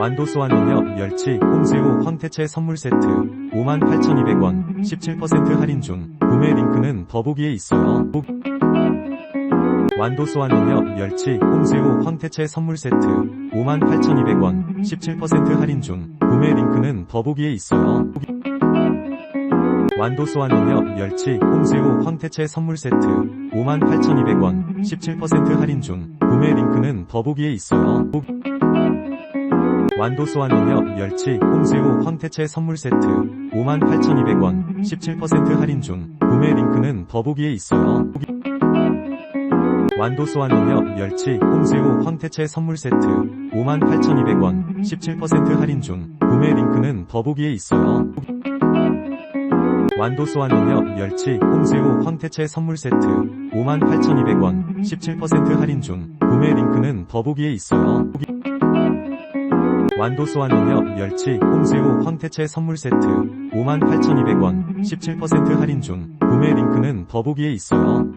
완도 소환능력 멸치, 콩새우, 황태채 선물 세트 58,200원 17% 할인 중 구매 링크는 더보기에 있어요. 보- 완도 소환능력 멸치, 콩새우, 황태채 선물 세트 58,200원 17% 할인 중 구매 링크는 더보기에 있어요. 완도 소환능력 멸치, 콩새우, 황태채 선물 세트 58,200원 17% 할인 중 구매 링크는 더보기에 있어요. 보- 완도 소환능력 멸치, 콩새우, 황태채 선물 세트 58,200원 17% 할인 중 구매 링크는 더보기에 있어요. 완도 소환능력 멸치, 콩새우, 황태채 선물 세트 58,200원 17% 할인 중 구매 링크는 더보기에 있어요. 완도 소환능력 멸치, 콩새우, 황태채 선물 세트 58,200원 17% 할인 중 구매 링크는 더보기에 있어요. 완도 소환능력 멸치, 콩새우, 황태채 선물 세트 58,200원 17% 할인 중 구매 링크는 더보기에 있어요.